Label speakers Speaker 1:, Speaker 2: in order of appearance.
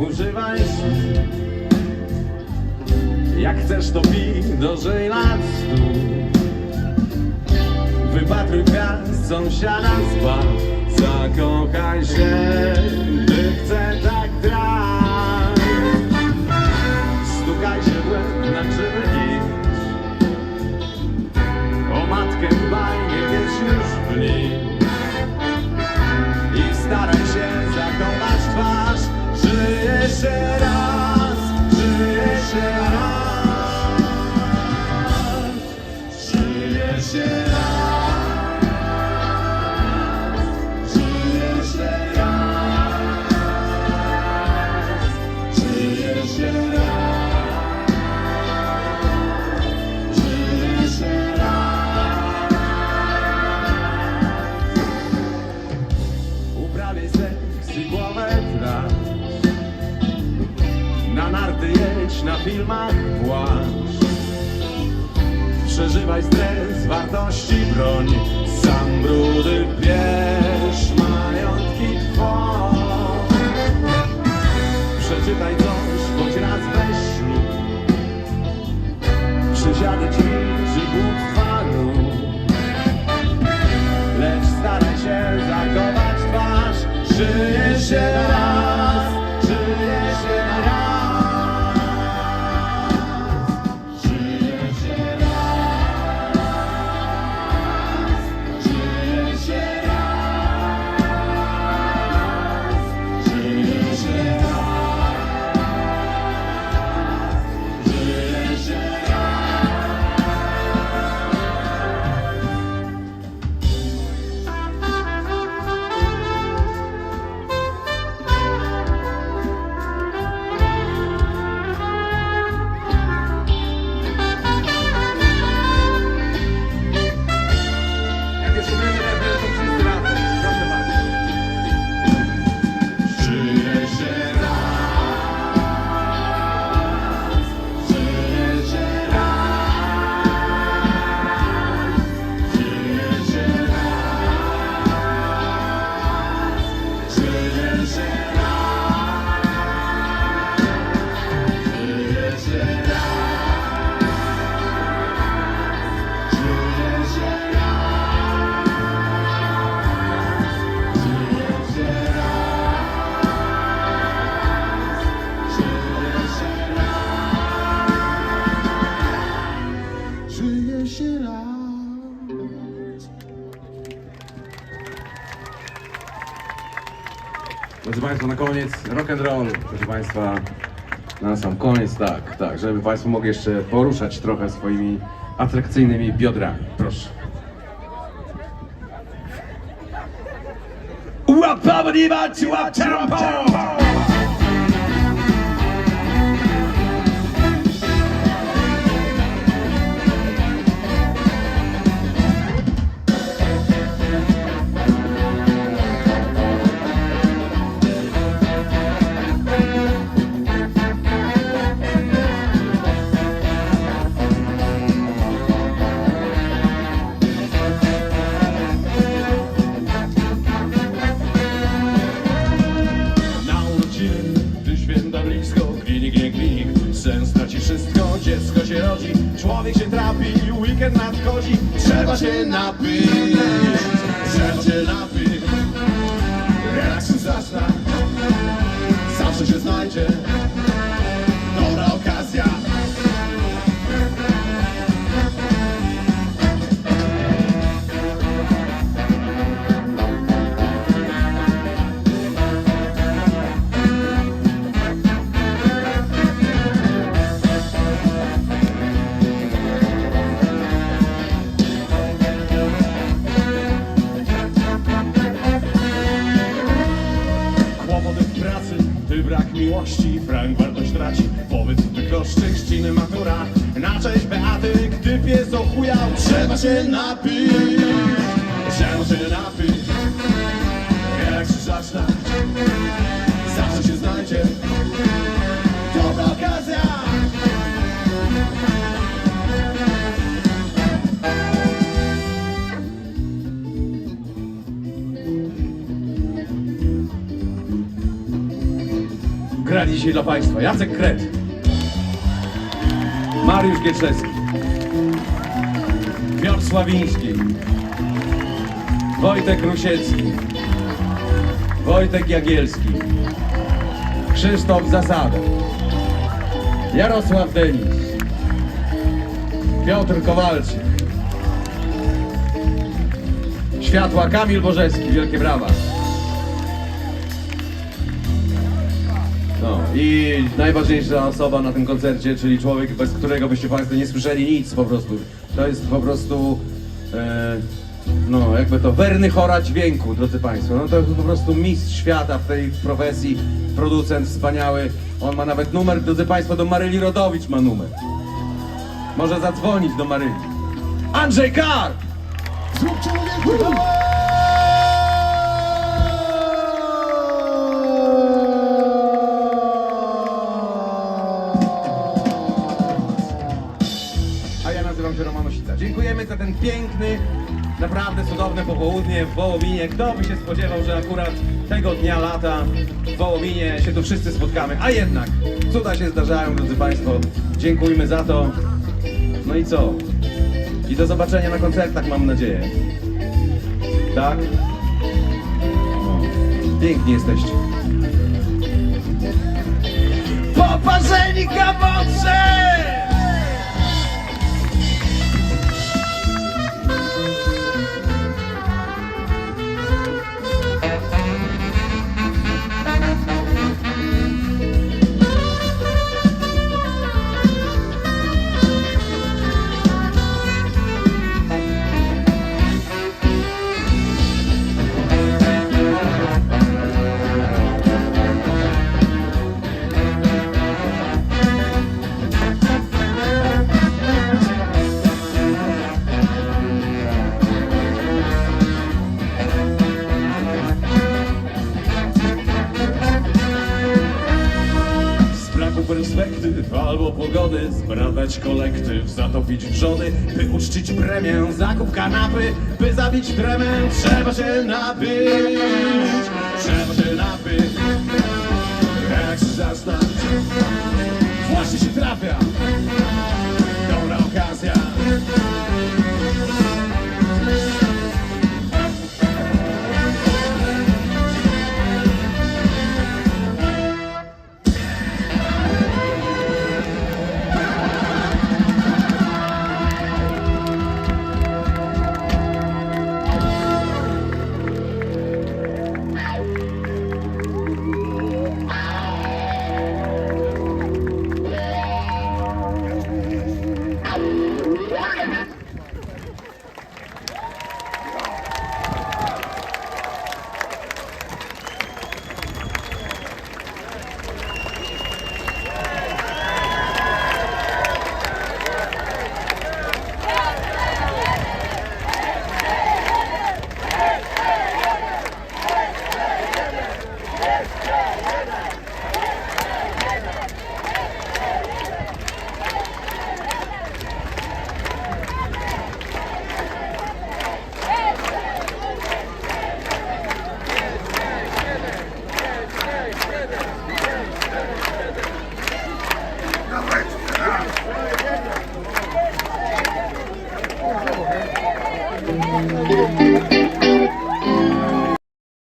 Speaker 1: używaj. Jak chcesz to pij, dożyj lat stu. Wypatruj gwiazd, sąsiada zba, zakochaj się, gdy chce Przeżywaj stres, wartości broń. Sam brudy bierz,
Speaker 2: Państwa, na koniec rock and roll, proszę Państwa, na sam koniec, tak, tak, żeby Państwo mogli jeszcze poruszać trochę swoimi atrakcyjnymi biodrami. Proszę. Łapabadiba, ciła, tempo!
Speaker 1: Na nadchodzi, trzeba się napić, brak miłości, frank wartość traci, powiedz wykroszczy, chrzciny matura, na cześć Beaty, gdy pies ochujał, trzeba się napić, trzeba się napić, jak się
Speaker 2: dzisiaj dla Państwa. Jacek Kret, Mariusz Gieczewski, Piotr Sławiński, Wojtek Rusiecki, Wojtek Jagielski, Krzysztof Zasada, Jarosław Denis, Piotr Kowalczyk, Światła Kamil Bożeski, wielkie brawa. No i najważniejsza osoba na tym koncercie, czyli człowiek, bez którego byście Państwo nie słyszeli nic po prostu. To jest po prostu, e, no jakby to werny chora dźwięku, drodzy Państwo. No to jest po prostu mistrz świata w tej profesji, producent wspaniały. On ma nawet numer, drodzy Państwo, do Maryli Rodowicz ma numer. Może zadzwonić do Maryli. Andrzej Kar!
Speaker 1: Zróbcie mu
Speaker 2: za ten piękny, naprawdę cudowne popołudnie w Wołominie. Kto by się spodziewał, że akurat tego dnia lata w Wołominie się tu wszyscy spotkamy. A jednak, cuda się zdarzają, drodzy Państwo. Dziękujmy za to. No i co? I do zobaczenia na koncertach, mam nadzieję. Tak? Piękni jesteście. Poparzeni kawocze!
Speaker 1: Perspektyw albo pogody Zbradać kolektyw, zatopić wrzody By uczcić premię, zakup kanapy. By zabić tremę, trzeba się napić Trzeba się napić. Jak się zastać Właśnie się trafia